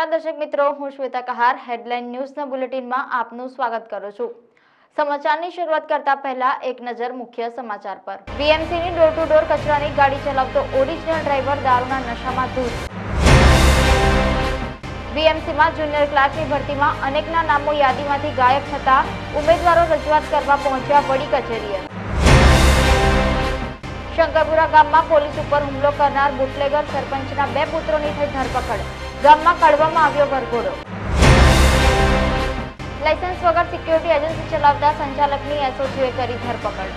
નમસ્કાર દર્શક મિત્રો, હું શ્વેતા કહાર હેડલાઇન ન્યૂઝના બુલેટિનમાં આપનું સ્વાગત કરું છું. સમાચારની શરૂઆત કરતા પહેલા એક નજર મુખ્ય સમાચાર પર. બીએમસીની ડોર ટુ ડોર કચરાની ગાડી ચલાવતો ઓરિજિનલ ડ્રાઈવર દારૂના નશામાં ધૂત બીએમસીમાં જુનિયર ક્લાર્કની ભરતીમાં અનેકના નામો યાદીમાંથી ગાયબ થતા ઉમેદવારો રજૂઆત કરવા પહોંચ્યા વડી કચેરીએ. શંકરપુરા ગામમાં પોલીસ ઉપર હુમલો કરનાર બુટલેગર સરપંચના બે પુત્રોની થઈ ધરપકડ. ગામમાં કાઢવામાં આવ્યો વરઘોડો લાયસન્સ વગર સિક્યુરિટી એજન્સી ચલાવતા સંચાલકની એસઓજીએ કરી ધરપકડ.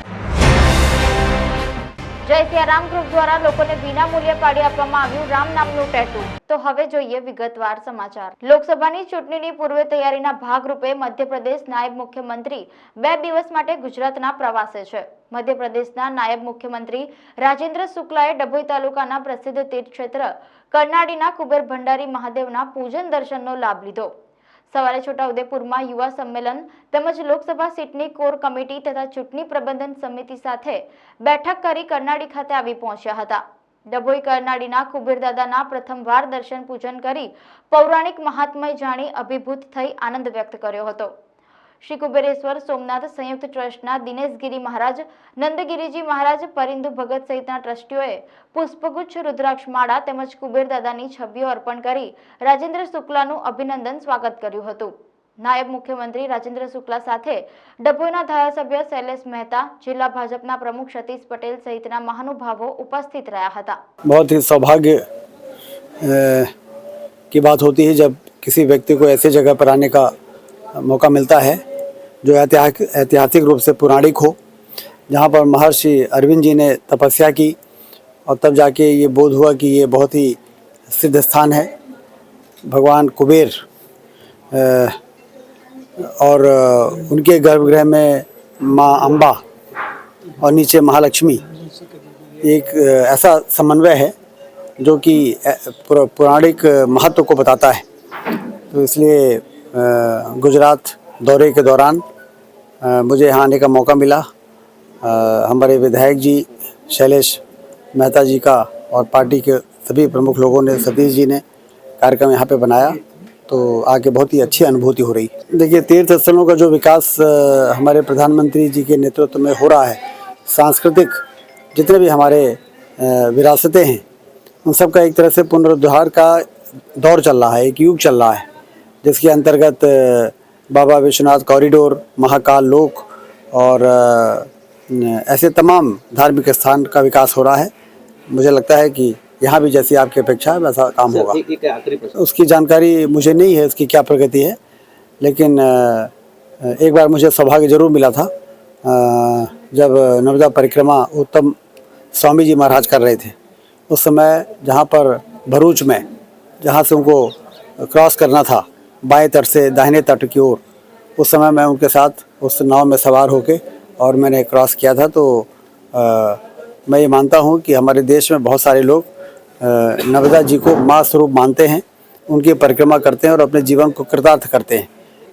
જય સિયારામ ગ્રુપ દ્વારા લોકોને વિના મૂલ્યે પાડી આપવામાં આવ્યું રામ નામનું ટેટુ તો હવે જોઈએ વિગતવાર સમાચાર. લોકસભાની ચૂંટણીની પૂર્વ તૈયારીના ભાગરૂપે મધ્યપ્રદેશ નાયબ મુખ્યમંત્રી બે દિવસ માટે ગુજરાતના પ્રવાસે છે. મધ્યપ્રદેશના નાયબ મુખ્યમંત્રી રાજેન્દ્ર શુક્લાએ ડભોઈ તાલુકાના પ્રસિદ્ધ તીર્થક્ષેત્ર કરનાળીના કુબેર ભંડારી મહાદેવના પૂજન દર્શનનો લાભ લીધો. સવારે છોટાઉદેપુરમાં યુવા સંમેલન તેમજ લોકસભા સીટની કોર કમિટી તથા ચૂંટણી પ્રબંધન સમિતિ સાથે બેઠક કરી કરનાળી ખાતે આવી પહોંચ્યા હતા. ડભોઈ કરનાળીના કુબેરદાદાના પ્રથમવાર દર્શન પૂજન કરી પૌરાણિક મહાત્મય જાણી અભિભૂત થઈ આનંદ વ્યક્ત કર્યો હતો. શ્રી કુબેરેશ્વર સોમનાથ સંયુક્ત ટ્રસ્ટના દિનેશગીરી મહારાજ નંદગીરીજી મહારાજ પરિંદુ ભગત સહિતના ટ્રસ્ટીઓએ પુષ્પગુચ્છ રુદ્રાક્ષ માળા તેમજ કુબેરદાદાની છબીઓ અર્પણ કરી રાજેન્દ્ર શુક્લાનું અભિનંદન સ્વાગત કર્યું હતું નાયબ મુખ્યમંત્રી રાજેન્દ્ર શુક્લા સાથે ડભોઈના ધારાસભ્ય શૈલેષ મહેતા જિલ્લા ભાજપના પ્રમુખ સતીશ પટેલ સહિતના મહાનુભાવો ઉપસ્થિત રહ્યા હતા बहुत ही सौभाग्य अ, की बात होती है जब किसी व्यक्ति को ऐसे जगह पर आने का मौका मिलता है जो ऐतिहासिक ऐतिहासिक रूप से पौराणिक हो, जहाँ पर महर्षि अरविंद जी ने तपस्या की और तब जाके ये बोध हुआ कि ये बहुत ही सिद्ध स्थान है। भगवान कुबेर और उनके गर्भगृह में माँ अम्बा और नीचे महालक्ष्मी, एक ऐसा समन्वय है जो कि पौराणिक महत्व को बताता है। तो इसलिए गुजरात दौरे के दौरान मुझे यहाँ आने का मौका मिला। हमारे विधायक जी, शैलेश मेहता जी का और पार्टी के सभी प्रमुख लोगों ने, सतीश जी ने कार्यक्रम यहाँ पे बनाया। तो आके बहुत ही अच्छी अनुभूति हो रही। देखिए, तीर्थ स्थलों का जो विकास हमारे प्रधानमंत्री जी के नेतृत्व में हो रहा है, सांस्कृतिक जितने भी हमारे विरासतें हैं, उन सब का एक तरह से पुनरुद्धार का दौर चल रहा है, एक युग चल रहा है, जिसके अंतर्गत बाबा विश्वनाथ कॉरिडोर महाकाल लोक और ऐसे तमाम धार्मिक स्थान का विकास हो रहा है। मुझे लगता है कि यहाँ भी जैसी आपकी अपेक्षा है वैसा काम होगा। उसकी जानकारी मुझे नहीं है उसकी क्या प्रगति है लेकिन एक बार मुझे सौभाग्य ज़रूर मिला था जब नर्मदा परिक्रमा उत्तम स्वामी जी महाराज कर रहे थे। उस समय जहाँ पर भरूच में जहाँ से उनको क्रॉस करना था बाएँ तट से दाहिने तट की ओर। उस समय मैं उनके साथ उस नाव में सवार होके और मैंने क्रॉस किया था तो अ, मैं ये मानता हूँ कि हमारे देश में बहुत सारे लोग नर्मदा जी को माँ स्वरूप मानते हैं उनकी परिक्रमा करते हैं और अपने जीवन को कृतार्थ करते हैं।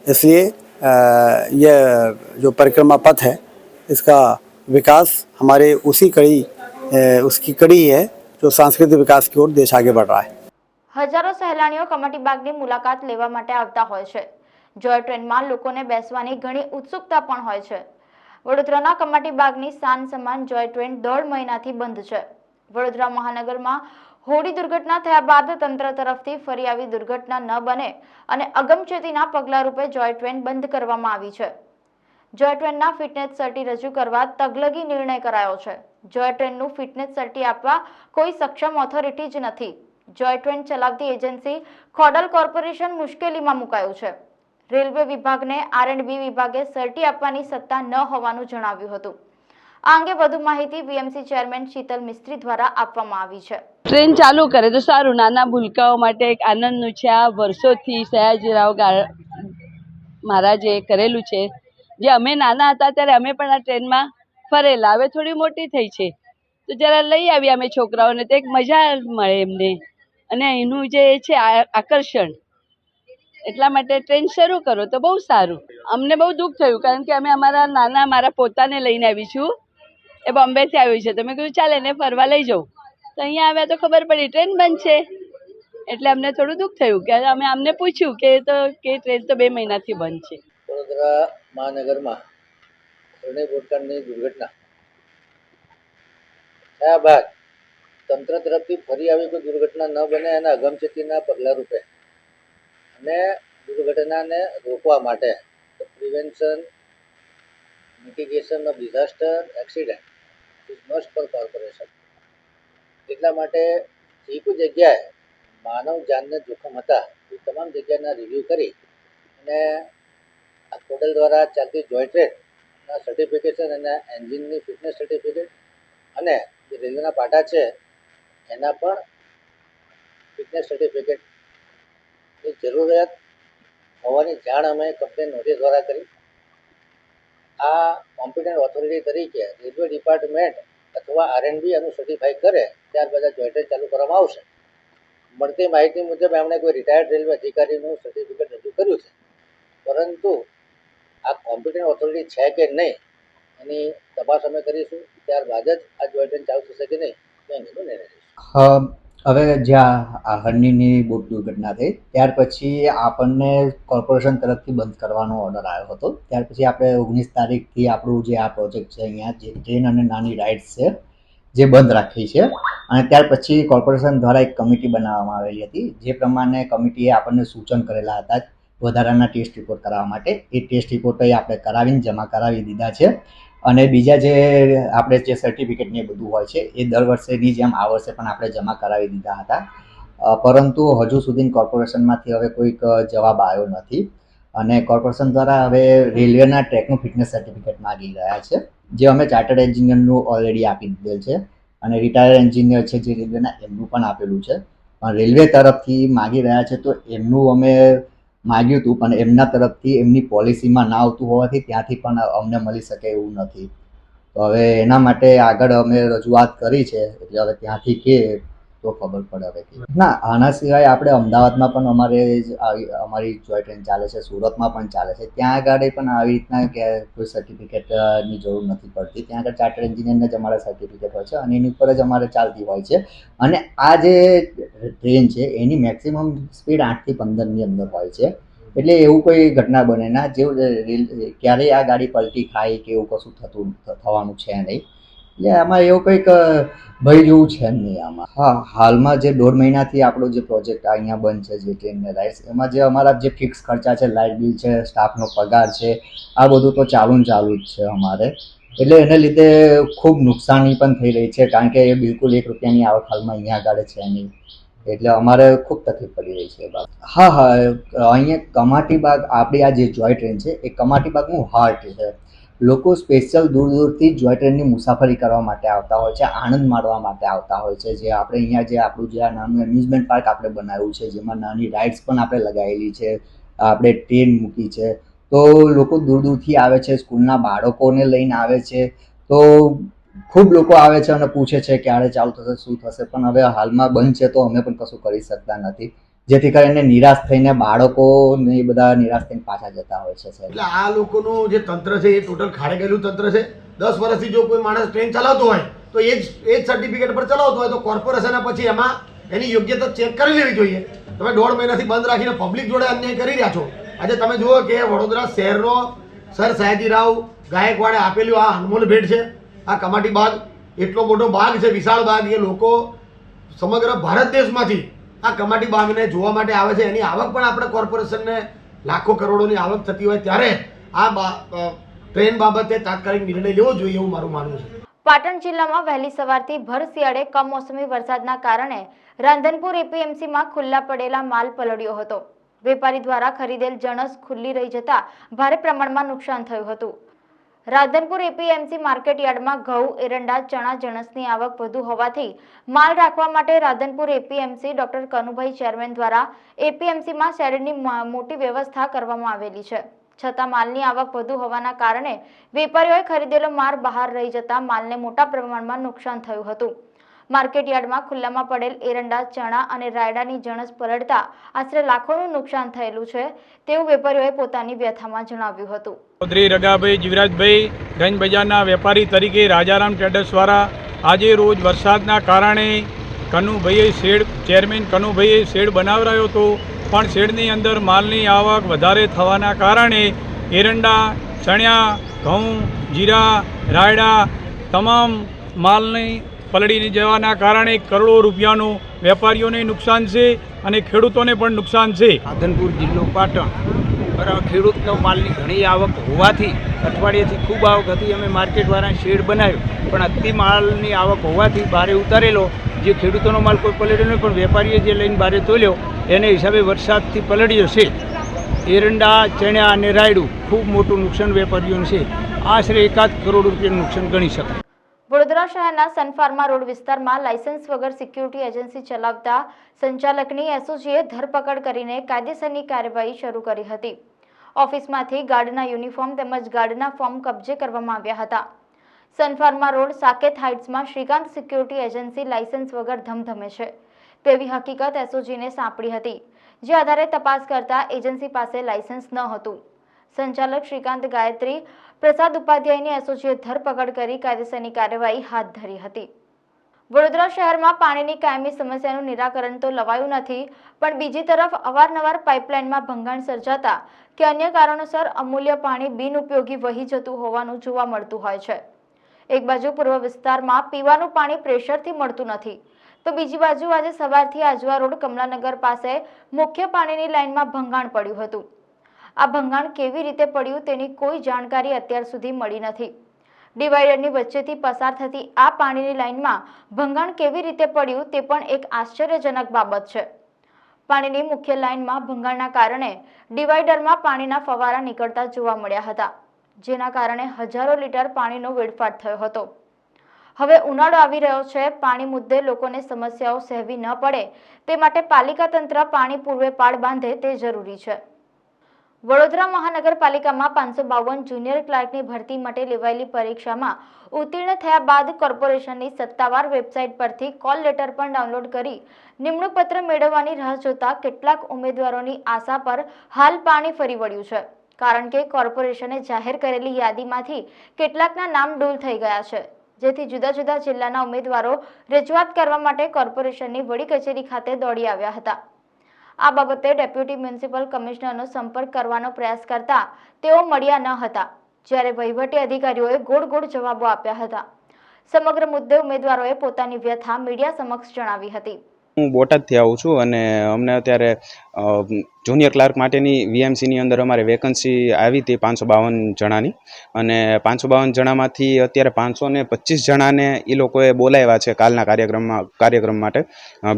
इसलिए यह जो परिक्रमा पथ है इसका विकास हमारे उसी कड़ी उसकी कड़ी है जो सांस्कृतिक विकास की ओर देश आगे बढ़ रहा है। હજારો સહેલાણીઓ કમાટી બાગની મુલાકાત લેવા માટે આવતા હોય છે. જોય ટ્રેનમાં લોકોને બેસવાની ઘણી ઉત્સુકતા પણ હોય છે. વડોદરાના કમાટી બાગની સાન સમાન જોય ટ્રેન દોઢ મહિનાથી બંધ છે. વડોદરા મહાનગરમાં હોડી દુર્ઘટના થયા બાદ તંત્ર તરફથી ફરી આવી દુર્ઘટના ન બને અને અગમચેતીના પગલા રૂપે જોય ટ્રેન બંધ કરવામાં આવી છે. જોય ટ્રેનના ફિટનેસ સર્ટી રજૂ કરવા તગલગી નિર્ણય કરાયો છે. જોય ટ્રેનનું ફિટનેસ સર્ટી આપવા કોઈ સક્ષમ ઓથોરિટી જ નથી. જોય ટ્રેન ચલાવતી એજન્સી ખોડલ કોર્પોરેશન મુશ્કેલીમાં મુકાયું છે. રેલવે વિભાગને આર એન્ડ બી વિભાગે સર્ટી આપવાની સત્તા ન હોવાનું જણાવ્યું હતું. આ અંગે વધુ માહિતી બીએમસી ચેરમેન શીતલ મિસ્ત્રી દ્વારા આપવામાં આવી છે. ટ્રેન ચાલુ કરે તો સારું. નાના ભૂલકાઓ માટે એક આનંદનું છે. આ વર્ષોથી સયાજીરાવ મહારાજે કરેલું છે. જે અમે નાના હતા ત્યારે અમે પણ આ ટ્રેનમાં ફરેલા. હવે થોડી મોટી થઈ છે. તો જરા લઈ આવ્યા અમે છોકરાઓને. તો એક મજા મળે એમને. અને એનું જે છે આકર્ષણ, એટલા માટે ટ્રેન શરૂ કરો તો બહુ સારું. અમને બહુ દુઃખ થયું કારણ કે અમે અમારા નાના, મારા પોતાને લઈને આવી છું. એ બોમ્બેથી આવ્યું છે તો મેં કીધું, ચાલે એને ફરવા લઈ જાઉં. તો અહીંયા આવ્યા તો ખબર પડી, ટ્રેન બંધ છે. એટલે અમને થોડું દુઃખ થયું કે અમે અમને પૂછ્યું કે તો, કે ટ્રેન તો બે મહિનાથી બંધ છે. વડોદરા મહાનગરમાં ત્રણેય બોટકારની દુર્ઘટના. થયા બાદ તંત્ર તરફથી ફરી આવી કોઈ દુર્ઘટના ન બને એના અગમચેતીના પગલાં રૂપે. અને દુર્ઘટનાને રોકવા માટે prevention mitigation of disaster, accident is must for corporation એટલા માટે જે કોઈ જગ્યાએ માનવ જાનને જોખમ હતા, એ તમામ જગ્યાના રિવ્યૂ કરી અને આ પોર્ટલ દ્વારા ચાલતી જોઈન્ટ રેડના સર્ટિફિકેશન અને એન્જિનની ફિટનેસ સર્ટિફિકેટ અને જે રેલવેના પાટા છે એના પણ ફિટનેસ સર્ટિફિકેટની જરૂરિયાત હોવાની જાણ અમે કંપની નોટિસ દ્વારા કરી. આ કોમ્પિટન્ટ ઓથોરિટી તરીકે રેલવે ડિપાર્ટમેન્ટ અથવા આરએનબી આનું સર્ટિફાઈ કરે, ત્યારબાદ આ જોઈન્ટ ચાલુ કરવામાં આવશે. મળતી માહિતી મુજબ એમણે કોઈ રિટાયર્ડ રેલવે અધિકારીનું સર્ટિફિકેટ રજૂ કર્યું છે. પરંતુ આ કોમ્પિટન્ટ ઓથોરિટી છે કે નહીં, એની તપાસ અમે કરીશું. ત્યારબાદ જ આ જોઈન્ટ ચાલુ થશે કે નહીં હવે જ્યાં આ હરણીની બોટ દુર્ઘટના થઈ, ત્યાર પછી આપણને કોર્પોરેશન તરફથી બંધ કરવાનો ઓર્ડર આવ્યો હતો. ત્યાર પછી આપણે ઓગણીસ તારીખથી આપણું જે આ પ્રોજેક્ટ છે અહીંયા, જે ટ્રેન અને નાની રાઇડ્સ છે, જે બંધ રાખી છે. અને ત્યાર પછી કોર્પોરેશન દ્વારા એક કમિટી બનાવવામાં આવેલી હતી, જે પ્રમાણે કમિટીએ આપણને સૂચન કરેલા હતા વધારાના ટેસ્ટ રિપોર્ટ કરાવવા માટે. એ ટેસ્ટ રિપોર્ટ આપણે કરાવીને જમા કરાવી દીધા છે. અને બીજા જે આપણે જે સર્ટિફિકેટ ને બધું હોય છે, એ દર વર્ષેની જેમ આ વર્ષે પણ આપણે જમા કરાવી દીધા હતા. પરંતુ હજુ સુધી કોર્પોરેશનમાંથી હવે કોઈક જવાબ આવ્યો નથી. અને કોર્પોરેશન દ્વારા હવે રેલવેના ટ્રેકનું ફિટનેસ સર્ટિફિકેટ માગી રહ્યા છે, જે અમે ચાર્ટર્ડ એન્જિનિયરનું ઓલરેડી આપી દીધેલ છે. અને રિટાયર્ડ એન્જિનિયર છે જે રેલવેના એમનું પણ આપેલું છે. પણ રેલવે તરફથી માગી રહ્યા છે તો એમનું અમે માગ્યું હતું, પણ એમના તરફથી એમની પોલિસીમાં ના આવતું હોવાથી ત્યાંથી પણ અમને મળી શકે એવું નથી. તો હવે એના માટે આગળ અમે રજૂઆત કરી છે, એટલે હવે ત્યાંથી કે તો ખબર પડે હવે ના, આના સિવાય આપણે અમદાવાદમાં પણ અમારે અમારી જોય ટ્રેન ચાલે છે, સુરતમાં પણ ચાલે છે. ત્યાં આગળ પણ આવી રીતના કે કોઈ સર્ટિફિકેટની જરૂર નથી પડતી. ત્યાં આગળ ચાર્ટર્ડ એન્જિનિયરને જ અમારે સર્ટિફિકેટ હોય છે અને એની ઉપર જ અમારે ચાલતી હોય છે. અને આ જે ટ્રેન છે, એની મેક્સિમમ સ્પીડ આઠથી પંદરની અંદર હોય છે. એટલે એવું કોઈ ઘટના બને ના. રેલ, ક્યારેય આ ગાડી પલટી ખાય કે એવું કશું થતું, થવાનું છે નહીં. એટલે આમાં એવું કંઈક ભય જેવું છે નહીં આમાં. હા, હાલમાં જે દોઢ મહિનાથી આપણો જે પ્રોજેક્ટ અહીંયા બંધ છે, જે ટ્રેનને રાઇડ્સ એમાં જે અમારા જે ફિક્સ ખર્ચા છે, લાઇટ બિલ છે, સ્ટાફનો પગાર છે, આ બધું તો ચાલુ ચાલુ જ છે અમારે. એટલે એને લીધે ખૂબ નુકસાની પણ થઈ રહી છે, કારણ કે એ બિલકુલ એક રૂપિયાની આવક હાલમાં અહીંયા આગળ છે નહીં. એટલે અમારે ખૂબ તકલીફ પડી રહી છે બાબત. હા હા અહીંયા કમાટી બાગ, આપણી આ જે જોય ટ્રેન છે, એ કમાટી બાગનું હાર્ટ છે. લોકો સ્પેશિયલ દૂર દૂરથી જોય ટ્રેનની મુસાફરી કરવા માટે આવતા હોય છે, આનંદ માણવા માટે આવતા હોય છે. જે આપણે અહીંયા જે આપણું જે આ નાનું એમ્યુઝમેન્ટ પાર્ક આપણે બનાવ્યું છે, જેમાં નાની રાઇડ્સ પણ આપણે લગાવેલી છે, આપણે ટ્રેન મૂકી છે. તો લોકો દૂર દૂરથી આવે છે, સ્કૂલના બાળકોને લઈને આવે છે. તો ખૂબ લોકો આવે છે અને પૂછે છે ક્યારે ચાલુ થશે, શું થશે? પણ હવે હાલમાં બંધ છે, તો અમે પણ કશું કરી શકતા નથી. જેથી કરીને નિરાશ થઈને બાળકો ને એ બધા નિરાશ થઈને પાછા જતા હોય છે એટલે આ લોકોનું જે તંત્ર છે, એ ટોટલ ખાડે ગયેલું તંત્ર છે. દસ વર્ષથી જો કોઈ માણસ ટ્રેન ચલાવતો હોય, તો એ જ એ જ સર્ટિફિકેટ પર ચલાવતો હોય, તો કોર્પોરેશન પછી એમાં એની યોગ્યતા ચેક કરી લેવી જોઈએ. તમે દોઢ મહિનાથી બંધ રાખીને પબ્લિક જોડે અન્યાય કરી રહ્યા છો. આજે તમે જુઓ કે વડોદરા શહેરનો સર સયાજીરાવ ગાયકવાડે આપેલું આ અનમોલ ભેટ છે. આ કમાટી બાગ એટલો મોટો બાગ છે, વિશાળ બાગ. એ લોકો સમગ્ર ભારત દેશમાંથી આ કમાટી બાગને જોવા માટે આવે છે. એની આવક પણ આપણે કોર્પોરેશનને લાખો કરોડોની આવક થતી હોય ત્યારે આ ટ્રેન બાબતે તાત્કાલિક નિર્ણય લેવો જોઈએ એવું મારું માનવું છે. પાટણ જિલ્લામાં વહેલી સવારથી ભર શિયાળે કમોસમી વરસાદના કારણે રાંધનપુર એપીએમસીમાં ખુલ્લા પડેલા માલ પલળ્યો હતો. વેપારી દ્વારા ખરીદેલ જણસ ખુલ્લી રહી જતા ભારે પ્રમાણમાં નુકસાન થયું હતું. રાધનપુર એપીએમસી માર્કેટ યાર્ડમાં ઘઉં, એરંડા, ચણા, જણસની આવક વધુ હોવાથી માલ રાખવા માટે Radhanpur APMC doctor Kanubhai chairman દ્વારા એપીએમસીમાં શેડની મોટી વ્યવસ્થા કરવામાં આવેલી છે. છતાં માલની આવક વધુ હોવાના કારણે વેપારીઓએ ખરીદેલો માલ બહાર રહી જતા માલને મોટા પ્રમાણમાં નુકસાન થયું હતું. માર્કેટ યાર્ડમાં ખુલ્લામાં પડેલ એરંડા, ચણા અને રાયડાની જણસ પલટતા આશરે લાખોનું નુકસાન થયેલું છે તેવું વેપારીઓએ પોતાની વ્યથામાં જણાવ્યું હતું. ચૌધરી રગાભાઈ જીવરાજભાઈ ગંજ બજારના વેપારી તરીકે રાજારામ ટ્રેડર્સ દ્વારા આજે રોજ વરસાદના કારણે કનુભાઈએ શેડ, ચેરમેન કનુભાઈએ શેડ બનાવરાયો હતો, પણ શેડની અંદર માલની આવક વધારે થવાના કારણે એરંડા, ચણ્યા, ઘઉં, જીરા, રાયડા, તમામ માલની પલળી જવાના કારણે કરોડો રૂપિયાનું વેપારીઓને નુકસાન છે અને ખેડૂતોને પણ નુકસાન છે. આધનપુર જિલ્લો પાટણ. ખેડૂતનો માલની ઘણી આવક હોવાથી, અઠવાડિયેથી ખૂબ આવક હતી. અમે માર્કેટવાળા શેડ બનાવ્યો. પણ અતિ માલની આવક હોવાથી બારે ઉતારેલો. જે ખેડૂતોનો માલ કોઈ પલળ્યો નહીં, પણ વેપારીએ જે લઈને બારે તોલ્યો, એને હિસાબે વરસાદથી પલળ્યો છે. એરંડા ચણ્યા અને રાયડું ખૂબ મોટું નુકસાન વેપારીઓનું છે. આશરે એકાદ કરોડ રૂપિયાનું નુકસાન ગણી શકાય. વડોદરા શહેરના સનફાર્મા રોડ વિસ્તારમાં લાયસન્સ વગર સિક્યુરિટી એજન્સી ચલાવતા સંચાલકની એસઓજીએ ધરપકડ કરીને કાયદેસરની કાર્યવાહી શરૂ કરી હતી. ઓફિસમાંથી ગાર્ડના યુનિફોર્મ તેમજ ગાર્ડના ફોર્મ કબજે કરવામાં આવ્યા હતા. સનફાર્મા રોડ સાકેત હાઇટ્સમાં શ્રીકાંત સિક્યુરિટી એજન્સી લાયસન્સ વગર ધમધમે છે. તેવી હકીકત એસઓજીને સાંપડી હતી, જે આધારે તપાસ કરતા એજન્સી પાસે લાયસન્સ ન હતું. સંચાલક શ્રીકાંત ગાયત્રી પ્રસાદ ઉપાધ્યાયની એસઓજીએ ધરપકડ કરી કાયદેસરની કાર્યવાહી હાથ ધરી હતી. વડોદરા શહેરમાં પાણીની કાયમી સમસ્યાનું નિરાકરણ તો લવાયું નથી, પણ બીજી તરફ અવારનવાર પાઇપલાઇનમાં ભંગાણ સર્જાતા કે અન્ય કારણોસર અમૂલ્ય પાણી બિનઉપયોગી વહી જતું હોવાનું જોવા મળતું હોય છે. એક બાજુ પૂર્વ વિસ્તારમાં પીવાનું પાણી પ્રેશરથી મળતું નથી, તો બીજી બાજુ આજે સવારથી આજવા રોડ કમલાનગર પાસે મુખ્ય પાણીની લાઇનમાં ભંગાણ પડ્યું હતું. આ ભંગાણ કેવી રીતે પડ્યું તેની કોઈ જાણકારી અત્યાર સુધી મળી નથી. ડિવાઈડરની વચ્ચેથી પસાર થતી આ પાણીની લાઇનમાં ભંગાણ કેવી રીતે પડ્યું તે પણ એક આશ્ચર્યજનક બાબત છે. પાણીની મુખ્ય લાઇનમાં ભંગાણના કારણે ડિવાઈડરમાં પાણીના ફવારા નીકળતા જોવા મળ્યા હતા, જેના કારણે હજારો લીટર પાણીનો વેડફાટ થયો હતો. હવે ઉનાળો આવી રહ્યો છે, પાણી મુદ્દે લોકોને સમસ્યાઓ સહેવી ન પડે, તે માટે પાલિકા તંત્ર પાણી પૂર્વે પાળ બાંધે તે જરૂરી છે. વડોદરા મહાનગરપાલિકામાં પાંચસો બાવન જુનિયર ક્લાર્કની ભરતી માટે લેવાયેલી પરીક્ષામાં ઉત્તીર્ણ થયા બાદ કોર્પોરેશનની સત્તાવાર વેબસાઇટ પરથી કોલ લેટર પણ ડાઉનલોડ કરી નિમણૂક પત્ર મેળવવાની રાહ જોતા કેટલાક ઉમેદવારોની આશા પર હાલ પાણી ફરી વળ્યું છે. કારણ કે કોર્પોરેશને જાહેર કરેલી યાદીમાંથી કેટલાકના નામ ડૂલ થઈ ગયા છે. જેથી જુદા જુદા જિલ્લાના ઉમેદવારો રજૂઆત કરવા માટે કોર્પોરેશનની વડી કચેરી ખાતે દોડી આવ્યા હતા. આ બાબતે ડેપ્યુટી મ્યુનિસિપલ કમિશનરનો સંપર્ક કરવાનો પ્રયાસ કરતા તેઓ મળ્યા ન હતા, જ્યારે વહીવટી અધિકારીઓએ ગોળ ગોળ જવાબો આપ્યા હતા. સમગ્ર મુદ્દે ઉમેદવારોએ પોતાની વ્યથા મીડિયા સમક્ષ જણાવી હતી. હું બોટાદથી આવું છું અને અમને અત્યારે જુનિયર ક્લાર્ક માટેની વીએમસીની અંદર અમારે વેકન્સી આવી હતી પાંચસો બાવન જણાની. અને પાંચસો બાવન જણામાંથી અત્યારે પાંચસો ને પચીસ જણાને એ લોકોએ બોલાવ્યા છે કાલના કાર્યક્રમમાં, કાર્યક્રમ માટે.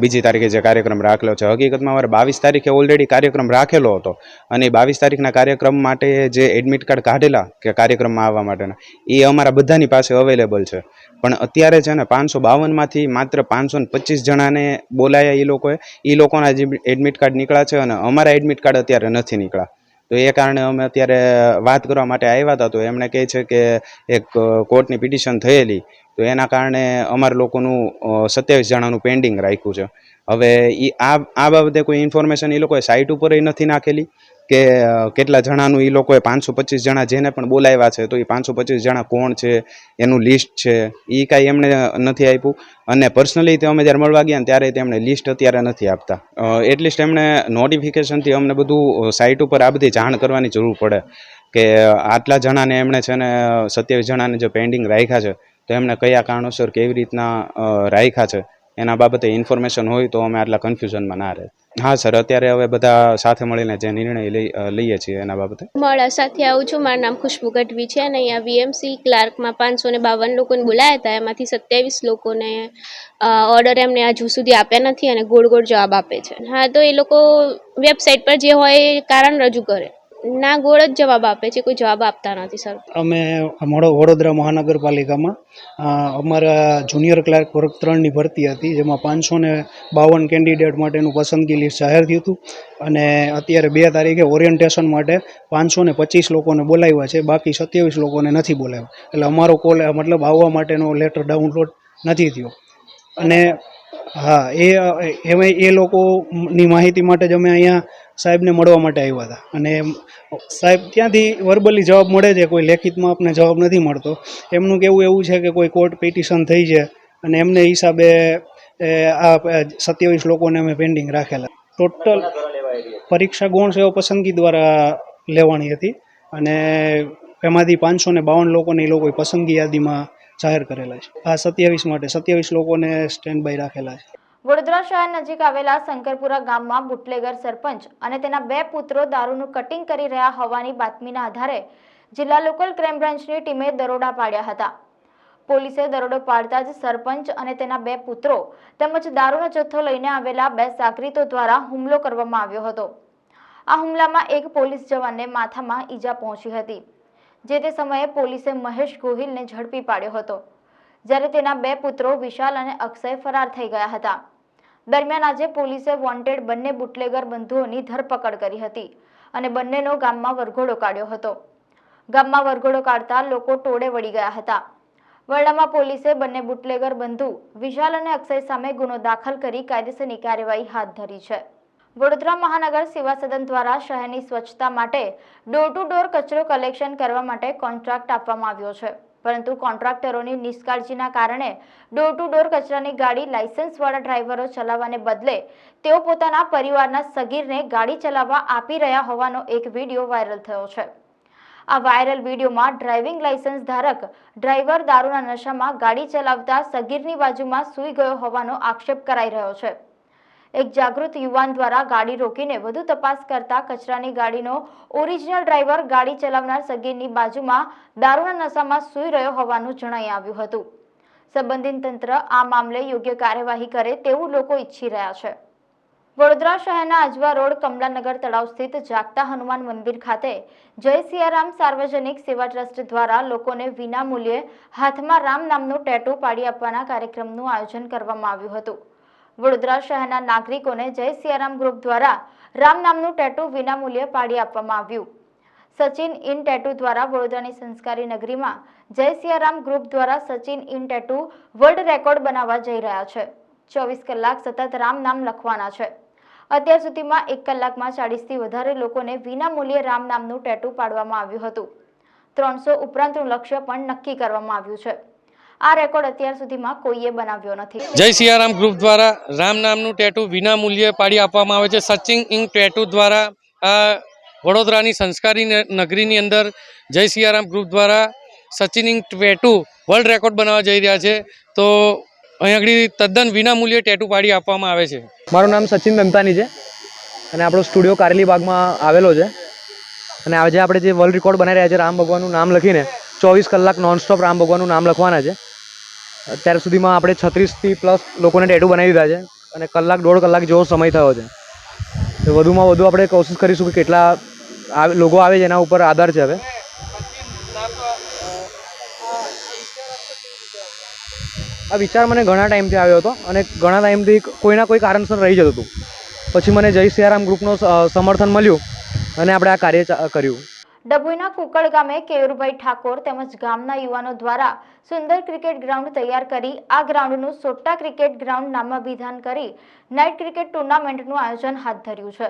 બીજી તારીખે જે કાર્યક્રમ રાખેલો છે. હકીકતમાં અમારે બાવીસ તારીખે ઓલરેડી કાર્યક્રમ રાખેલો હતો. અને બાવીસ તારીખના કાર્યક્રમ માટે જે એડમિટ કાર્ડ કાઢેલા કે કાર્યક્રમમાં આવવા માટેના એ અમારા બધાની પાસે અવેલેબલ છે. પણ અત્યારે છે ને પાંચસો બાવનમાંથી માત્ર પાંચસો ને પચીસ જણાને બોલાયા એ લોકોએ. એ લોકોના જે એડમિટ કાર્ડ નીકળ્યા છે અને અમારા એડમિટ કાર્ડ અત્યારે નથી નીકળ્યા. તો એ કારણે અમે અત્યારે વાત કરવા માટે આવ્યા હતા, તો એમણે કહે છે કે એક કોર્ટની પિટિશન થયેલી. તો એના કારણે અમારા લોકોનું સત્યાવીસ જણાનું પેન્ડિંગ રાખ્યું છે. હવે એ આ આ બાબતે કોઈ ઇન્ફોર્મેશન એ લોકોએ સાઇટ ઉપર નથી નાખેલી. કે કેટલા જણાનું એ લોકોએ પાંચસો પચીસ જણા જેને પણ બોલાવ્યા છે, તો એ પાંચસો પચીસ જણા કોણ છે, એનું લિસ્ટ છે એ કાંઈ એમણે નથી આપ્યું. અને પર્સનલી તે અમે જ્યારે મળવા ગયા ત્યારે તેમણે લિસ્ટ અત્યારે નથી આપતા. એટલીસ્ટ એમણે નોટિફિકેશનથી અમને બધું સાઇટ ઉપર આ બધી જાણ કરવાની જરૂર પડે. કે આટલા જણાને એમણે છે ને સત્યાવીસ જણાને જે પેન્ડિંગ રાખ્યા છે, તો એમણે કયા કારણોસર કેવી રીતના રાખ્યા છે એના બાબતે ઇન્ફોર્મેશન હોય તો અમે આટલા કન્ફ્યુઝનમાં ના રહે. હા સર અત્યારે હવે બધા સાથે મળીને જે નિર્ણય લઈ લઈએ છીએ એના બાબતે. મોડાસાથી આવું છું. મારું નામ ખુશ્બુ ગઢવી છે અને અહીંયા વીએમસી ક્લાર્કમાં પાંચસો ને બાવન લોકોને બોલાયા હતા. એમાંથી સત્યાવીસ લોકોને ઓર્ડર એમને હજુ સુધી આપ્યા નથી અને ગોળ ગોળ જવાબ આપે છે. હા, તો એ લોકો વેબસાઇટ પર જે હોય એ કારણ રજૂ કરે. ના ગોળ જ જવાબ આપે છે, કોઈ જવાબ આપતા નથી, સર. અમે વડોદરા મહાનગરપાલિકામાં અમારા જુનિયર ક્લાર્ક વર્ગ ત્રણની ભરતી હતી, જેમાં પાંચસો ને બાવન કેન્ડિડેટ માટેનું પસંદગી લિસ્ટ જાહેર થયું હતું. અને અત્યારે બે તારીખે ઓરિએન્ટેશન માટે પાંચસો ને પચીસ લોકોને બોલાવ્યા છે, બાકી સત્યાવીસ લોકોને નથી બોલાવ્યા. એટલે અમારો કોલ, મતલબ આવવા માટેનો લેટર ડાઉનલોડ નથી થયો. અને હા, એ, એમાં એ લોકોની માહિતી માટે જ અમે અહીંયા સાહેબને મળવા માટે આવ્યા હતા. અને સાહેબ ત્યાંથી વર્બલી જવાબ મળે છે, કોઈ લેખિતમાં આપને જવાબ નથી મળતો. એમનું કહેવું એવું છે કે કોઈ કોર્ટ પિટિશન થઈ છે અને એમને હિસાબે આ સત્યાવીસ લોકોને અમે પેન્ડિંગ રાખેલા. ટોટલ પરીક્ષા ગુણ સેવા પસંદગી દ્વારા લેવાની હતી. અને એમાંથી પાંચસો ને બાવન લોકોને એ લોકોએ પસંદગી યાદીમાં જાહેર કરેલા છે. આ સત્યાવીસ માટે સત્યાવીસ લોકોને સ્ટેન્ડ બાય રાખેલા છે. વડોદરા શહેર નજીક આવેલા શંકરપુરા ગામમાં બુટલેગર સરપંચ અને તેના બે પુત્રો દારૂનું કટિંગ કરી રહ્યા હોવાની બાતમીના આધારે જિલ્લા લોકલ ક્રાઇમ બ્રાન્ચની ટીમે દરોડા પાડ્યા હતા. પોલીસે દરોડો પાડતા જ સરપંચ અને તેના બે પુત્રો તેમજ દારૂનો જથ્થો લઈને આવેલા બે સાગરીતો દ્વારા હુમલો કરવામાં આવ્યો હતો. આ હુમલામાં એક પોલીસ જવાનને માથામાં ઈજા પહોંચી હતી. જે તે સમયે પોલીસે મહેશ ગોહિલને ઝડપી પાડ્યો હતો, જ્યારે તેના બે પુત્રો વિશાલ અને અક્ષય ફરાર થઈ ગયા હતા. દરમિયાન આજે પોલીસે વોન્ટેડ બંને બુટલેગર બંધુઓની ધરપકડ કરી હતી અને બંનેનો ગામમાં વરઘોડો કાઢ્યો હતો. ગામમાં વરઘોડો કાઢતા લોકો ટોળે વળી ગયા હતા. વરડામાં પોલીસે બંને બુટલેગર બંધુ વિશાલ અને અક્ષય સામે ગુનો દાખલ કરી કાયદેસરની કાર્યવાહી હાથ ધરી છે. વડોદરા મહાનગર સેવા સદન દ્વારા શહેરની સ્વચ્છતા માટે ડોર ટુ ડોર કચરો કલેક્શન કરવા માટે કોન્ટ્રાક્ટ આપવામાં આવ્યો છે. પરંતુ કોન્ટ્રાક્ટરોની નિષ્કાળજીના કારણે ડોર ટુ ડોર કચરાની ગાડી લાયસન્સવાળા ડ્રાઈવરો ચલાવવાને બદલે તેઓ પોતાના પરિવારના સગીરને ગાડી ચલાવવા આપી રહ્યા હોવાનો એક વીડિયો વાયરલ થયો છે. આ વાયરલ વિડીયોમાં ડ્રાઇવિંગ લાયસન્સ ધારક ડ્રાઈવર દારૂના નશામાં ગાડી ચલાવતા સગીરની બાજુમાં સૂઈ ગયો હોવાનો આક્ષેપ કરાઈ રહ્યો છે. એક જાગૃત યુવાન દ્વારા ગાડી રોકીને વધુ તપાસ કરતા કચરાની ગાડીનો ઓરિજિનલ ડ્રાઈવર ગાડી ચલાવનાર સગીરની બાજુમાં દારૂના નશામાં સૂઈ રહ્યો હોવાનું જણાઈ આવ્યું હતું. સંબંધિત તંત્ર આ મામલે યોગ્ય કાર્યવાહી કરે તેવું લોકો ઈચ્છી રહ્યા છે. વડોદરા શહેરના આજવા રોડ કમલાનગર તળાવ સ્થિત જાગતા હનુમાન મંદિર ખાતે જય સિયારામ સાર્વજનિક સેવા ટ્રસ્ટ દ્વારા લોકોને વિના મૂલ્યે હાથમાં રામ નામનું ટેટુ પાડી આપવાના કાર્યક્રમનું આયોજન કરવામાં આવ્યું હતું. વડોદરા શહેરના નાગરિકોને જય સિયારામ ગ્રુપ દ્વારા રામ નામનું ટેટુ વિનામૂલ્યે પાડી આપવામાં આવ્યું. સચિન ઇન ટેટુ દ્વારા વડોદરાની સંસ્કારી નગરીમાં જય સિયારામ ગ્રુપ દ્વારા Sachin in tattoo world record બનાવવા જઈ રહ્યા છે. ચોવીસ કલાક સતત રામ નામ લખવાના છે. અત્યાર સુધીમાં એક કલાકમાં ચાળીસથી વધારે લોકોને વિનામૂલ્યે રામ નામનું ટેટુ પાડવામાં આવ્યું હતું. ત્રણસો ઉપરાંતનું લક્ષ્ય પણ નક્કી કરવામાં આવ્યું છે. આ રેકોર્ડ અત્યાર સુધીમાં કોઈએ બનાવ્યો નથી. જય સિયારામ ગ્રુપ દ્વારા રામ નામનું ટેટુ વિના મૂલ્યે પાડી આપવામાં આવે છે. સચિન ઇંક ટેટુ દ્વારા આ વડોદરાની સંસ્કારી ન- નગરીની અંદર જય સિયારામ ગ્રુપ દ્વારા Sachin ink tattoo world record બનાવવા જઈ રહ્યા છે. તો અહીં આગળ તદ્દન વિના મૂલ્યે ટેટુ પાડી આપવામાં આવે છે. મારું નામ સચિન દંતાની છે અને આપણો સ્ટુડિયો કારેલી બાગમાં આવેલો છે. અને આજે આપણે જે વર્લ્ડ રેકોર્ડ બનાવી રહ્યા છે રામ ભગવાનનું નામ લખીને ચોવીસ કલાક નોનસ્ટોપ રામ ભગવાનનું નામ લખવાના છે. અત્યાર સુધીમાં આપણે છત્રીસથી પ્લસ લોકોને ટેટુ બનાવી દીધા છે અને કલાક, દોઢ કલાક જેવો સમય થયો છે. તો વધુમાં વધુ આપણે કોશિશ કરીશું કે કેટલા લોકો આવે છે એના ઉપર આધાર છે હવે. આ વિચાર મને ઘણા ટાઈમથી આવ્યો હતો અને ઘણા ટાઈમથી કોઈના કોઈ કારણસર રહી જતું હતું. પછી મને જય સિયારામ ગ્રુપનું સમર્થન મળ્યું અને આપણે આ કાર્ય કર્યું. ડભોઈના કુકડ ગામે કેયુરભાઈ ઠાકોર તેમજ ગામના યુવાનો દ્વારા સુંદર ક્રિકેટ ગ્રાઉન્ડ તૈયાર કરી આ ગ્રાઉન્ડનું સોટ્ટા ક્રિકેટ ગ્રાઉન્ડ નામાભિધાન કરી નાઇટ ક્રિકેટ ટુર્નામેન્ટનું આયોજન હાથ ધર્યું છે.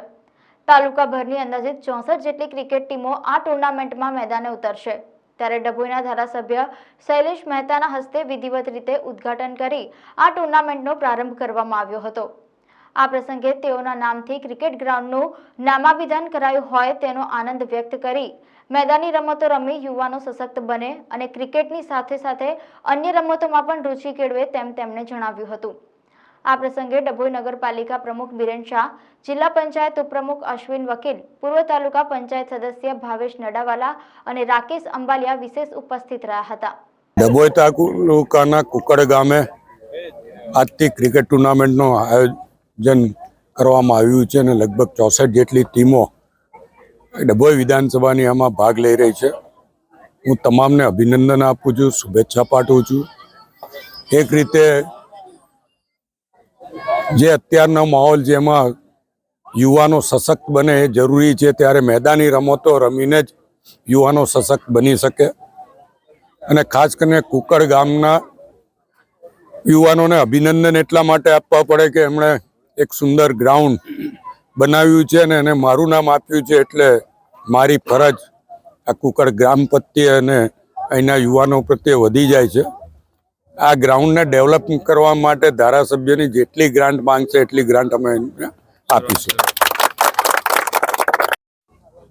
તાલુકાભરની અંદાજિત ચોસઠ જેટલી ક્રિકેટ ટીમો આ ટુર્નામેન્ટમાં મેદાને ઉતરશે. ત્યારે ડભોઈના ધારાસભ્ય શૈલેષ મહેતાના હસ્તે વિધિવત રીતે ઉદ્ઘાટન કરી આ ટુર્નામેન્ટનો પ્રારંભ કરવામાં આવ્યો હતો. આ પ્રસંગે તેઓના નામથી ક્રિકેટ ગ્રાઉન્ડનું નામાભિધાન કરાયું હોય તેનો આનંદ વ્યક્ત કરી મેદાની રમતો રમી યુવાનો સશક્ત બને અને ક્રિકેટની સાથે સાથે અન્ય રમતોમાં પણ રુચિ કેળવે તેમ તેમણે જણાવ્યું હતું. આ પ્રસંગે ડભોઈ નગરપાલિકા પ્રમુખ બિરેન શાહ, જિલ્લા પંચાયત ઉપપ્રમુખ અશ્વિન વકીલ, પૂર્વ તાલુકા પંચાયત સદસ્ય ભાવેશ નડાવાલા અને રાકેશ અંબાલિયા વિશેષ ઉપસ્થિત રહ્યા હતા. ડભોઈ તાલુકાના કુકડ ગામે આજથી ક્રિકેટ ટુર્નામેન્ટનું આયોજન કરવામાં આવ્યું છે અને લગભગ ચોસઠ જેટલી ટીમો ડભોઈ વિધાનસભાની આમાં ભાગ લઈ રહી છે. હું તમામને અભિનંદન આપું છું, શુભેચ્છા પાઠવું છું. એક રીતે જે અત્યારનો માહોલ જેમાં યુવાનો સશક્ત બને એ જરૂરી છે. ત્યારે મેદાની રમતો રમીને જ યુવાનો સશક્ત બની શકે. અને ખાસ કરીને કુકડ ગામના યુવાનોને અભિનંદન એટલા માટે આપવા પડે કે એમણે એક સુંદર ગ્રાઉન્ડ બનાવ્યું છે અને એને મારું નામ આપ્યું છે એટલે મારી ફરજ આ કુકડ ગ્રામ પ્રત્યે અને અહીંના યુવાનો પ્રત્યે વધી જાય છે. આ ગ્રાઉન્ડને ડેવલપ કરવા માટે ધારાસભ્યની જેટલી ગ્રાન્ટ માંગશે એટલી ગ્રાન્ટ અમે આપીશું.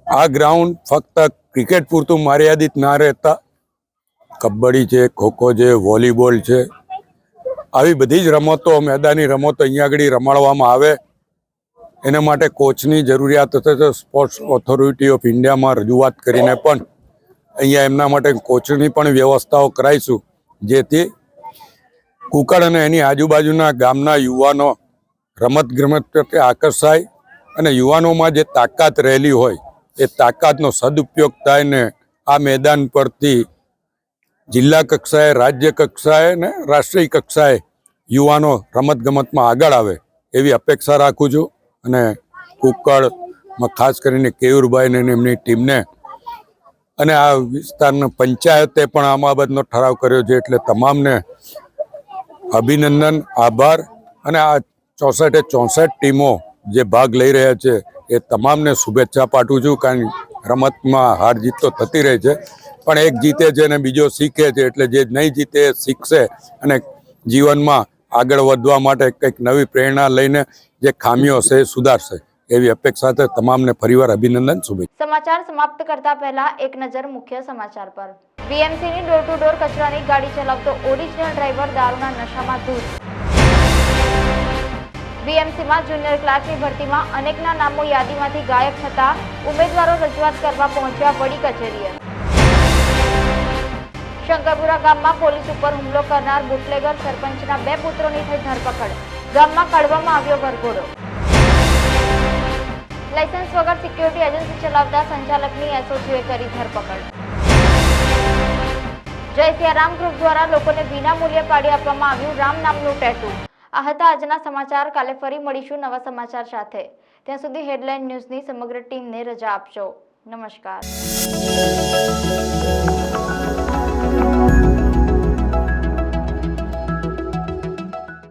આ ગ્રાઉન્ડ ફક્ત ક્રિકેટ પૂરતું મર્યાદિત ના રહેતા, કબડ્ડી છે, ખોખો છે, વોલીબોલ છે, આવી બધી જ રમતો મેદાની રમતો અહીંયા આગળ રમાડવામાં આવે. એના માટે કોચની જરૂરિયાત હશે સ્પોર્ટ્સ ઓથોરિટી ઓફ ઇન્ડિયામાં રજૂઆત કરીને પણ અહીંયા એમના માટે કોચની પણ વ્યવસ્થાઓ કરાવીશું. જેથી કુકડ અને એની આજુબાજુના ગામના યુવાનો રમત ગમત પ્રત્યે આકર્ષાય અને યુવાનોમાં જે તાકાત રહેલી હોય, એ તાકાતનો સદુપયોગ થાય ને આ મેદાન પરથી જિલ્લા કક્ષાએ, રાજ્ય કક્ષાએ ને રાષ્ટ્રીય કક્ષાએ યુવાનો રમતગમતમાં આગળ આવે એવી અપેક્ષા રાખું છું. અને કુક્કડમાં ખાસ કરીને કેયુરભાઈને એમની ટીમને. અને આ વિસ્તારના પંચાયતે પણ આ બાબતનો ઠરાવ કર્યો છે એટલે તમામને અભિનંદન, આભાર અને આ ચોસઠે ચોસઠ ટીમો જે ભાગ લઈ રહ્યા છે એ તમામને શુભેચ્છા પાઠવું છું કારણ રમતમાં હાર જીત તો થતી રહે છે. પણ એક જીતે છે અને બીજો શીખે છે એટલે જે નહીં જીતે શીખશે અને જીવનમાં આગળ વધવા માટે કંઈક નવી પ્રેરણા લઈને જે ખામીઓ છે એ સુધારશે, એવી અપેક્ષા સાથે તમામને ફરીવાર અભિનંદન, શુભેચ્છા. સમાચાર સમાપ્ત કરતા પહેલા એક નજર મુખ્ય સમાચાર પર. BMC ની ડોર ટુ ડોર કચરાની ગાડી ચલાવતો ઓરિજિનલ ડ્રાઈવર દારૂના નશામાં ધૂત બીએમસીમાં જુનિયર ક્લાર્કની ભરતીમાં અનેકના નામો યાદીમાંથી ગાયબ થતા ઉમેદવારો રજૂઆત કરવા પહોંચ્યા વડી કચેરીએ. શંકરપુરા ગામમાં પોલીસ ઉપર હુમલો કરનાર બુટલેગર સરપંચના બે પુત્રોની થઈ ધરપકડ. ગામમાં કાઢવામાં આવ્યો વરઘોડો લાયસન્સ વગર સિક્યુરિટી એજન્સી ચલાવતા સંચાલકની એસઓજીએ કરી ધરપકડ. જય સિયારામ ગ્રુપ દ્વારા લોકોને વિના મૂલ્યે પાડી આપવામાં આવ્યું રામ નામનું ટેટુ આ હતા આજના સમાચાર. કાલે ફરી મળીશું નવા સમાચાર સાથે. ત્યાં સુધી હેડલાઇન ન્યૂઝની સમગ્ર ટીમને રજા આપશો નમસ્કાર.